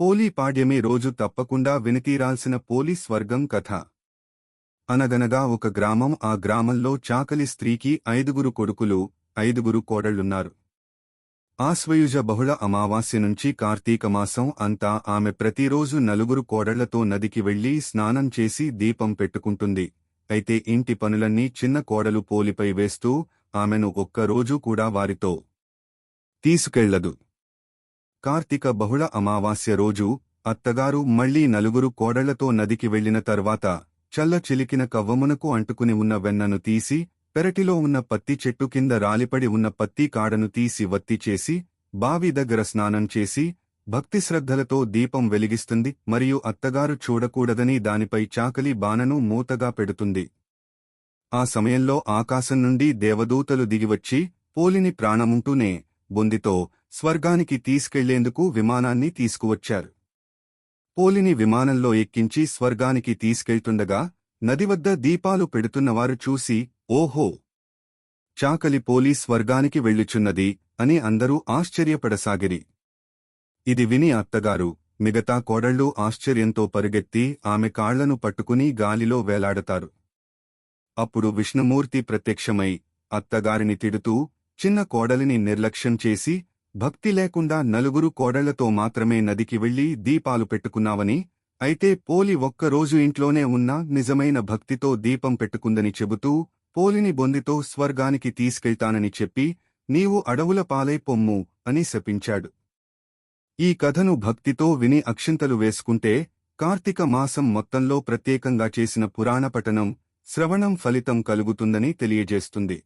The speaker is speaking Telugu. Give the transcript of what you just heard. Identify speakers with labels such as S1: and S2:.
S1: పోలీ పాడ్యమి రోజు తప్పకుండా వినితీరాల్సిన పోలీస్ స్వర్గం కథ. అనగనగా ఒక గ్రామం ఆ గ్రామంలో చాకలి స్త్రీకి ఐదుగురు కొడుకులు ఐదుగురు కోడళ్ళున్నారు ఆశ్వయుజ బహుళ అమావాస్య నుంచి కార్తీక మాసం అంతా ఆమె ప్రతిరోజు నలుగురు కోడళ్ళతో నదికి వెళ్ళి స్నానం చేసి దీపం పెట్టుకుంటుంది. అయితే ఇంటి పనులన్నీ చిన్న కోడలు పోలిపై వేస్తూ ఆమెను ఒక్కరోజూ కూడా వారితో తీసుకెళ్ళదు. కార్తీక బహుళ అమావాస్య రోజు అత్తగారు మళ్ళీ నలుగురు కోడళ్ళతో నదికి వెళ్ళిన తర్వాత చల్ల చిలికిన కవ్వమునకు అంటుకుని ఉన్న వెన్నను తీసి పెరటిలో ఉన్న పత్తి చెట్టు కింద రాలిపడి ఉన్న పత్తి కాడను తీసి వత్తి చేసి బావి దగ్గర స్నానం చేసి భక్తి శ్రద్ధలతో దీపం వెలిగిస్తుంది మరియు అత్తగారు చూడకూడదని దానిపై చాకలి బాణను మూతగా పెడుతుంది. ఆ సమయంలో ఆకాశం నుండి దేవదూతలు దిగివచ్చి పోలిని ప్రాణముంటూనే బొందితో స్వర్గానికి తీసుకెళ్ళేందుకు విమానాన్ని తీసుకువచ్చారు. పోలిని విమానంలో ఎక్కించి స్వర్గానికి తీసుకెళ్తుండగా నది వద్ద దీపాలు పెడుతున్నవారు చూసి ఓహో! చాకలి పోలి స్వర్గానికి వెళ్ళుచున్నది అని అందరూ ఆశ్చర్యపడసాగిరి. ఇది విని అత్తగారు మిగతా కోడళ్ళు ఆశ్చర్యంతో పరుగెత్తి ఆమె కాళ్ళను పట్టుకుని గాలిలో వేలాడతారు. అప్పుడు విష్ణుమూర్తి ప్రత్యక్షమై అత్తగారిని తిడుతూ చిన్న కోడలిని నిర్లక్ష్యం చేసి భక్తి లేకుండా నలుగురు కోడళ్ళతో మాత్రమే నదికి వెళ్ళి దీపాలు పెట్టుకున్నావని అయితే పోలి ఒక్కరోజు ఇంట్లోనే ఉన్నా నిజమైన భక్తితో దీపం పెట్టుకుందని చెబుతూ పోలిని బొందితో స్వర్గానికి తీసుకెళ్తానని చెప్పి నీవు అడవుల పాలై పొమ్ము అని శపించాడు. ఈ కథను భక్తితో విని అక్షింతలు వేసుకుంటే కార్తీక మాసం మొత్తంలో ప్రత్యేకంగా చేసిన పురాణ పఠనం శ్రవణం ఫలితం కలుగుతుందని తెలియజేస్తుంది.